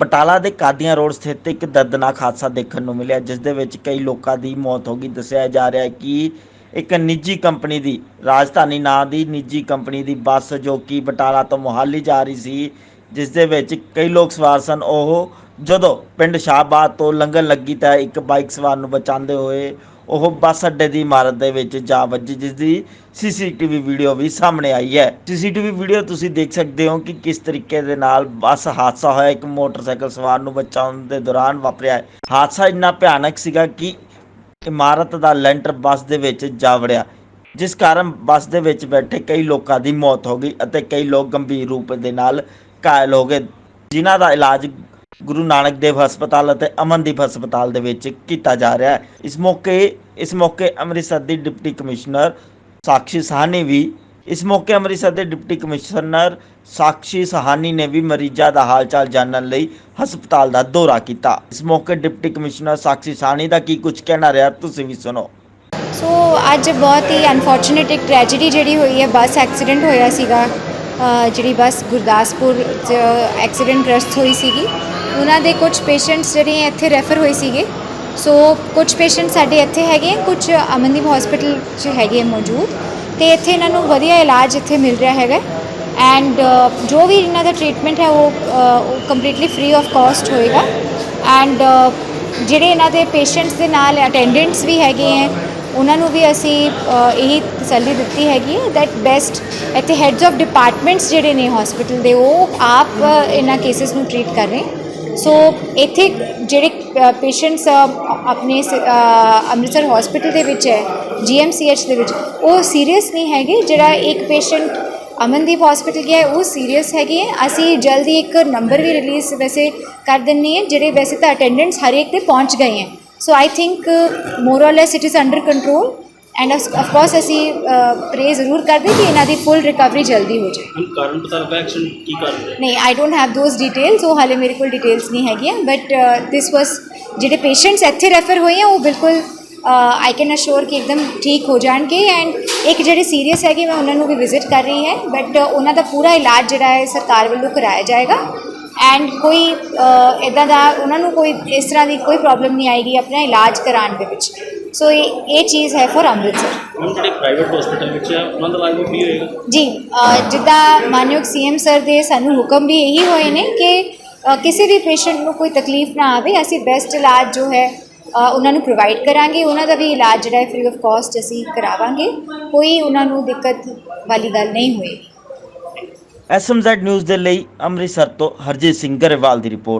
ਬਟਾਲਾ ਦੇ ਕਾਦੀਆਂ ਰੋਡ ਸਥਿਤ ਇੱਕ ਦਰਦਨਾਕ ਹਾਦਸਾ ਦੇਖਣ ਨੂੰ ਮਿਲਿਆ, ਜਿਸ ਦੇ ਵਿੱਚ ਕਈ ਲੋਕਾਂ ਦੀ ਮੌਤ ਹੋ ਗਈ। ਦੱਸਿਆ ਜਾ ਰਿਹਾ ਹੈ ਕਿ ਇੱਕ ਨਿੱਜੀ ਕੰਪਨੀ ਦੀ, ਰਾਜਧਾਨੀ ਨਾਂ ਦੀ ਨਿੱਜੀ ਕੰਪਨੀ ਦੀ ਬੱਸ ਜੋ ਕਿ ਬਟਾਲਾ ਤੋਂ ਮੁਹਾਲੀ ਜਾ ਰਹੀ ਸੀ, ਜਿਸ ਦੇ ਵਿੱਚ ਕਈ ਲੋਕ ਸਵਾਰ ਸਨ। ਉਹ ਜਦੋਂ ਪਿੰਡ ਸ਼ਾਹਬਾਦ ਤੋਂ ਲੰਘਣ ਲੱਗੀ ਤਾਂ ਇੱਕ ਬਾਈਕ ਸਵਾਰ ਨੂੰ ਬਚਾਉਂਦੇ ਹੋਏ ਉਹ ਬੱਸ ਅੱਡੇ ਦੀ ਇਮਾਰਤ ਦੇ ਵਿੱਚ ਜਾ ਵੱਜੀ ਜਿਸ ਦੀ ਸੀਸੀਟੀਵੀ ਵੀਡੀਓ ਵੀ ਸਾਹਮਣੇ ਆਈ ਹੈ। ਸੀਸੀਟੀਵੀ ਵੀਡੀਓ ਤੁਸੀਂ ਦੇਖ ਸਕਦੇ ਹੋ ਕਿ ਕਿਸ ਤਰੀਕੇ ਦੇ ਨਾਲ ਬੱਸ ਹਾਦਸਾ ਹੋਇਆ। ਇੱਕ ਮੋਟਰਸਾਈਕਲ ਸਵਾਰ ਨੂੰ ਬਚਾਉਣ ਦੇ ਦੌਰਾਨ ਵਾਪਰਿਆ। ਹੈ ਹਾਦਸਾ ਇੰਨਾ ਭਿਆਨਕ ਸੀਗਾ ਕਿ ਇਮਾਰਤ ਦਾ ਲੈਂਟਰ ਬੱਸ ਦੇ ਵਿੱਚ ਜਾ ਵੜਿਆ, ਜਿਸ ਕਾਰਨ ਬੱਸ ਦੇ ਵਿੱਚ ਬੈਠੇ ਕਈ ਲੋਕਾਂ ਦੀ ਮੌਤ ਹੋ ਗਈ ਅਤੇ ਕਈ ਲੋਕ ਗੰਭੀਰ ਰੂਪ ਦੇ ਨਾਲ ਘਾਇਲ ਹੋ ਗਏ, ਜਿਨ੍ਹਾਂ ਦਾ ਇਲਾਜ ਗੁਰੂ ਨਾਨਕ ਦੇਵ ਹਸਪਤਾਲ ਅਤੇ ਅਮਨਦੀਪ ਹਸਪਤਾਲ ਦੇ ਵਿੱਚ ਕੀਤਾ ਜਾ ਰਿਹਾ ਹੈ। ਇਸ ਮੌਕੇ ਇਸ ਮੌਕੇ ਅੰਮ੍ਰਿਤਸਰ ਦੀ ਡਿਪਟੀ ਕਮਿਸ਼ਨਰ ਸਾਕਸ਼ੀ ਸਾਹਨੀ ਵੀ, ਇਸ ਮੌਕੇ ਅੰਮ੍ਰਿਤਸਰ ਦੇ ਡਿਪਟੀ ਕਮਿਸ਼ਨਰ ਸਾਕਸ਼ੀ ਸਹਾਨੀ ਨੇ ਵੀ ਮਰੀਜ਼ਾਂ ਦਾ ਹਾਲਚਾਲ ਜਾਣਨ ਲਈ ਹਸਪਤਾਲ ਦਾ ਦੌਰਾ ਕੀਤਾ। ਇਸ ਮੌਕੇ ਡਿਪਟੀ ਕਮਿਸ਼ਨਰ ਸਾਕਸ਼ੀ ਸਾਹਨੀ ਦਾ ਕੀ ਕੁਝ ਕਹਿਣਾ ਰਿਹਾ, ਤੁਸੀਂ ਵੀ ਸੁਣੋ। ਸੋ, ਅੱਜ ਬਹੁਤ ਹੀ ਅਨਫੋਰਚੂਨੇਟ ਇੱਕ ਟ੍ਰੈਜੇਡੀ ਜਿਹੜੀ ਹੋਈ ਹੈ, ਬੱਸ ਐਕਸੀਡੈਂਟ ਹੋਇਆ ਸੀਗਾ। ਜਿਹੜੀ ਬੱਸ ਗੁਰਦਾਸਪੁਰ 'ਚ ਐਕਸੀਡੈਂਟ ਗ੍ਰਸਤ ਹੋਈ ਸੀਗੀ, ਉਹਨਾਂ ਦੇ ਕੁਝ ਪੇਸ਼ੈਂਟਸ ਜਿਹੜੇ ਇੱਥੇ ਰੈਫਰ ਹੋਏ ਸੀਗੇ। ਸੋ ਕੁਝ ਪੇਸ਼ੈਂਟ ਸਾਡੇ ਇੱਥੇ ਹੈਗੇ ਕੁਝ ਅਮਨਦੀਪ ਹਸਪੀਟਲ 'ਚ ਹੈਗੇ ਮੌਜੂਦ। ਤੇ ਇੱਥੇ ਇਹਨਾਂ ਨੂੰ ਵਧੀਆ ਇਲਾਜ ਇੱਥੇ ਮਿਲ ਰਿਹਾ ਹੈਗਾ। ਐਂਡ ਜੋ ਵੀ ਇਹਨਾਂ ਦਾ ਟ੍ਰੀਟਮੈਂਟ ਹੈ, ਉਹ ਕੰਪਲੀਟਲੀ ਫ੍ਰੀ ਆਫ ਕਾਸਟ ਹੋਏਗਾ। ਐਂਡ ਜਿਹੜੇ ਇਹਨਾਂ ਦੇ ਪੇਸ਼ੈਂਟਸ ਦੇ ਨਾਲ ਅਟੈਂਡੈਂਟਸ ਵੀ ਹੈਗੇ ਹੈ ਉਹਨਾਂ ਨੂੰ ਵੀ ਅਸੀਂ ਇਹੀ ਤਸੱਲੀ ਦਿੱਤੀ ਹੈਗੀ ਹੈ ਦੈਟ ਬੈਸਟ ਇੱਥੇ ਹੈਡਸ ਆਫ ਡਿਪਾਰਟਮੈਂਟਸ ਜਿਹੜੇ ਨੇ ਹਸਪੀਟਲ ਦੇ, ਉਹ ਆਪ ਇਹਨਾਂ ਕੇਸਿਸ ਨੂੰ ਟ੍ਰੀਟ ਕਰ ਰਹੇ ਸੋ ਇੱਥੇ ਜਿਹੜੇ ਪੇਸ਼ੈਂਟਸ ਆਪਣੇ ਸ- ਅੰਮ੍ਰਿਤਸਰ ਹਸਪੀਟਲ ਦੇ ਵਿੱਚ ਹੈ ਜੀਐਮਸੀਐਚ ਦੇ ਵਿੱਚ, ਉਹ ਸੀਰੀਅਸ ਨਹੀਂ ਹੈਗੇ। ਜਿਹੜਾ ਇੱਕ ਪੇਸ਼ੈਂਟ ਅਮਨਦੀਪ ਹਸਪੀਟਲ ਗਿਆ ਉਹ ਸੀਰੀਅਸ ਹੈਗੇ ਹੈ। ਅਸੀਂ ਜਲਦੀ ਇੱਕ ਨੰਬਰ ਵੀ ਰਿਲੀਜ਼ ਵੈਸੇ ਕਰ ਦਿੰਨੀ ਹੈ, ਜਿਹੜੇ ਵੈਸੇ ਤਾਂ ਅਟੈਂਡੈਂਟਸ ਹਰੇਕ ਤੇ ਪਹੁੰਚ ਗਏ ਹੈ। So I think more or less it is under control and of course ਅਸੀਂ ਪ੍ਰੇ ਜ਼ਰੂਰ ਕਰਦੇ ਕਿ ਇਹਨਾਂ ਦੀ ਫੁੱਲ ਰਿਕਵਰੀ ਜਲਦੀ ਹੋ ਜਾਏ। ਹੁਣ ਕਾਰਨ ਪਤਾ ਲੱਗਾ ਐਕਸੀਡੈਂਟ ਕੀ ਕਾਰਨ ਹੈ? ਨਹੀਂ I don't have those details ਉਹ ਹਾਲੇ ਮੇਰੇ ਕੋਲ ਡਿਟੇਲਸ ਨਹੀਂ ਹੈਗੀਆਂ। ਬਟ ਦਿਸ ਵਾਸ ਜਿਹੜੇ ਪੇਸ਼ੈਂਟਸ ਇੱਥੇ ਰੈਫਰ ਹੋਏ ਆ ਉਹ ਬਿਲਕੁਲ ਆਈ ਕੈਨ ਅਸ਼ੋਰ ਕਿ ਇੱਕਦਮ ਠੀਕ ਹੋ ਜਾਣਗੇ। ਐਂਡ ਇੱਕ ਜਿਹੜੇ ਸੀਰੀਅਸ ਹੈਗੇ ਮੈਂ ਉਹਨਾਂ ਨੂੰ ਵੀ ਵਿਜ਼ਿਟ ਕਰ ਰਹੀ ਹੈ। ਬਟ ਉਹਨਾਂ ਦਾ ਪੂਰਾ ਇਲਾਜ ਜਿਹੜਾ ਹੈ ਸਰਕਾਰ ਵੱਲੋਂ ਕਰਾਇਆ ਜਾਏਗਾ। ਐਂਡ ਕੋਈ ਇਦਾਂ ਦਾ ਉਹਨਾਂ ਨੂੰ ਕੋਈ ਇਸ ਤਰ੍ਹਾਂ ਦੀ ਕੋਈ ਪ੍ਰੋਬਲਮ ਨਹੀਂ ਆਏਗੀ ਆਪਣਾ ਇਲਾਜ ਕਰਾਉਣ ਦੇ ਵਿੱਚ। ਸੋ ਇਹ ਇਹ ਚੀਜ਼ ਹੈ ਫॉर ਅੰਮ੍ਰਿਤਸਰ। ਹੁਣ ਜਿਹੜੇ ਪ੍ਰਾਈਵੇਟ ਹਸਪੀਟਲ ਵਿੱਚ ਆ ਉਹਨਾਂ ਦਾ ਇਲਾਜ ਵੀ free ਹੋਏਗਾ? ਜੀ ਜਿੱਦਾਂ ਮਾਨਯੋਗ ਸੀਐਮ ਸਰ ਦੇ ਸਾਨੂੰ ਹੁਕਮ ਵੀ ਇਹੀ ਹੋਏ ਨੇ ਕਿ ਕਿਸੇ ਵੀ ਪੇਸ਼ੈਂਟ ਨੂੰ ਕੋਈ ਤਕਲੀਫ ਨਾ ਆਵੇ ਅਸੀਂ ਬੈਸਟ ਇਲਾਜ ਜੋ ਹੈ ਉਹਨਾਂ ਨੂੰ ਪ੍ਰੋਵਾਈਡ ਕਰਾਂਗੇ। ਉਹਨਾਂ ਦਾ ਵੀ ਇਲਾਜ ਜਿਹੜਾ ਹੈ ਫ੍ਰੀ ਆਫ ਕਾਸਟ ਅਸੀਂ ਕਰਾਵਾਂਗੇ। ਕੋਈ ਉਹਨਾਂ ਨੂੰ ਦਿੱਕਤ ਵਾਲੀ ਗੱਲ ਨਹੀਂ ਹੋਏਗੀ। ਐਸਐਮਜ਼ੈਡ ਨਿਊਜ਼ ਦੇ ਲਈ ਅੰਮ੍ਰਿਤਸਰ ਤੋਂ ਹਰਜੀਤ ਸਿੰਘ ਗਰੇਵਾਲ ਦੀ ਰਿਪੋਰਟ।